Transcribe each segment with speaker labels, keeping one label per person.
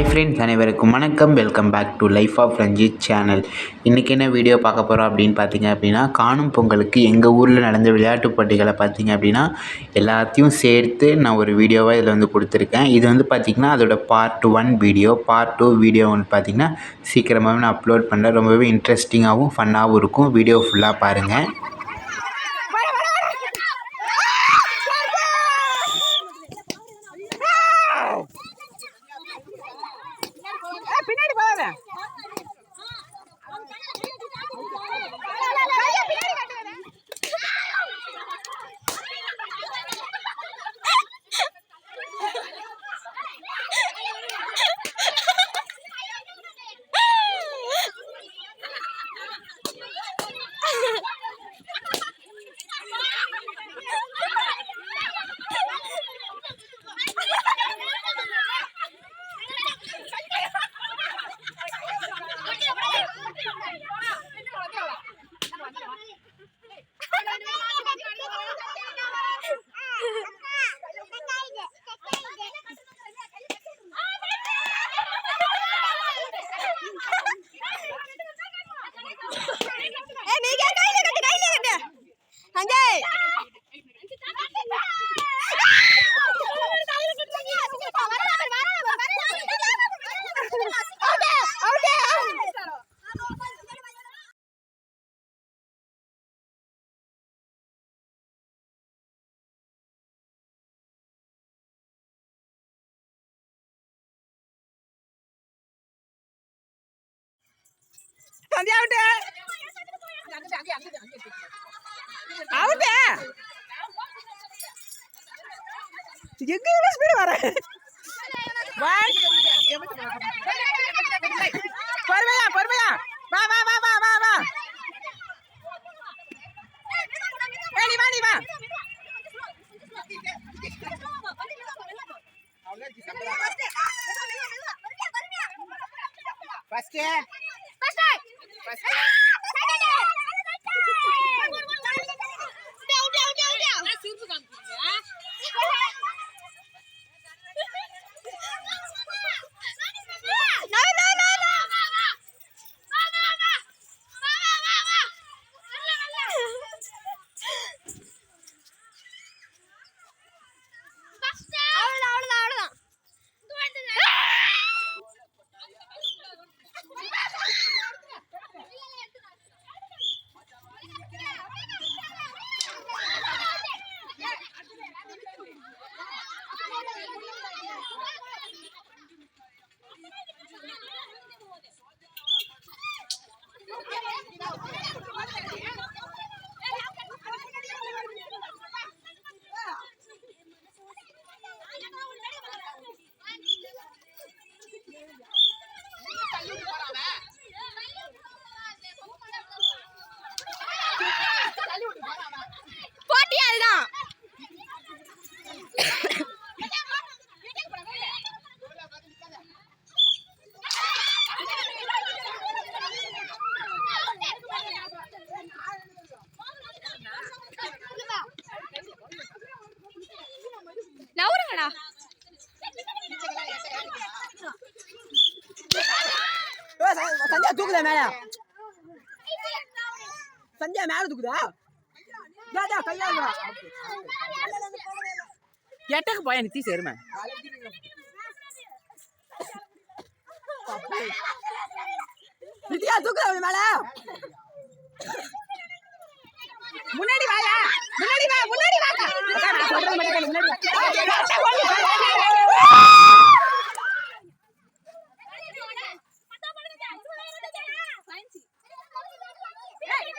Speaker 1: Hi friends அனைவருக்கும் வணக்கம். Welcome back to life of Ranjith channel இன்றைக்கி என்ன வீடியோ பார்க்க போகிறோம் அப்படின்னு பார்த்தீங்க அப்படின்னா காணும் பொங்கலுக்கு எங்கள் ஊரில் நடந்த விளையாட்டுப் போட்டிகளை பார்த்தீங்க அப்படின்னா எல்லாத்தையும் சேர்த்து நான் ஒரு வீடியோவாக இதில் வந்து கொடுத்துருக்கேன். இது வந்து பார்த்திங்கன்னா அதோட part one video part two video வந்து பார்த்திங்கன்னா சீக்கிரமாகவே நான் அப்லோட் பண்ணுறேன் ரொம்பவே இன்ட்ரெஸ்டிங்காகவும் ஃபன்னாகவும் இருக்கும். வீடியோ ஃபுல்லாக பாருங்கள்
Speaker 2: சந்தியா விட்டு? அவுட்டு எங்க ஸ்பீடு வர? பொறுமையா பொறுமையா. வா வா வா வா வா வா. ஏய், நீ வா நீ வா ஃபர்ஸ்ட்
Speaker 3: சந்தியா மேல? சந்தியா மேல. தூக்குதா? டா, டா, கையா இருக்கா.
Speaker 2: எட்டக்கு போய் நித்தி சேருமே.
Speaker 3: நித்யா தூக்குதா மேல?
Speaker 2: முன்னாடி வாயா. முன்னாடி வா முன்னாடி வா அக்கா, நான் சொல்றது மட்டும் கேளு, முன்னாடி வா.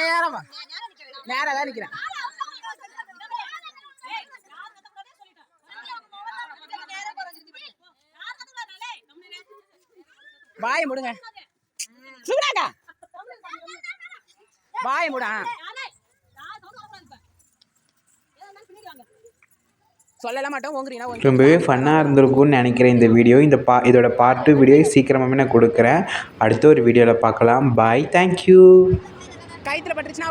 Speaker 2: நேரமா? நேரம் தான் நிக்கிறேன் வாயை முடுங்க. சுகுணாக்கா. வாயை முடா சொல்லலாம்
Speaker 1: ரொம்பவே ஃபன்னாக இருந்திருக்கும்னு நினைக்கிறேன் இந்த வீடியோ இந்த பா இதோட பார்ட் டூ வீடியோ சீக்கிரமாகவே நான் கொடுக்குறேன். அடுத்த ஒரு வீடியோவில் பார்க்கலாம். பாய் தேங்க்யூ
Speaker 2: రైతులు పట్టించిన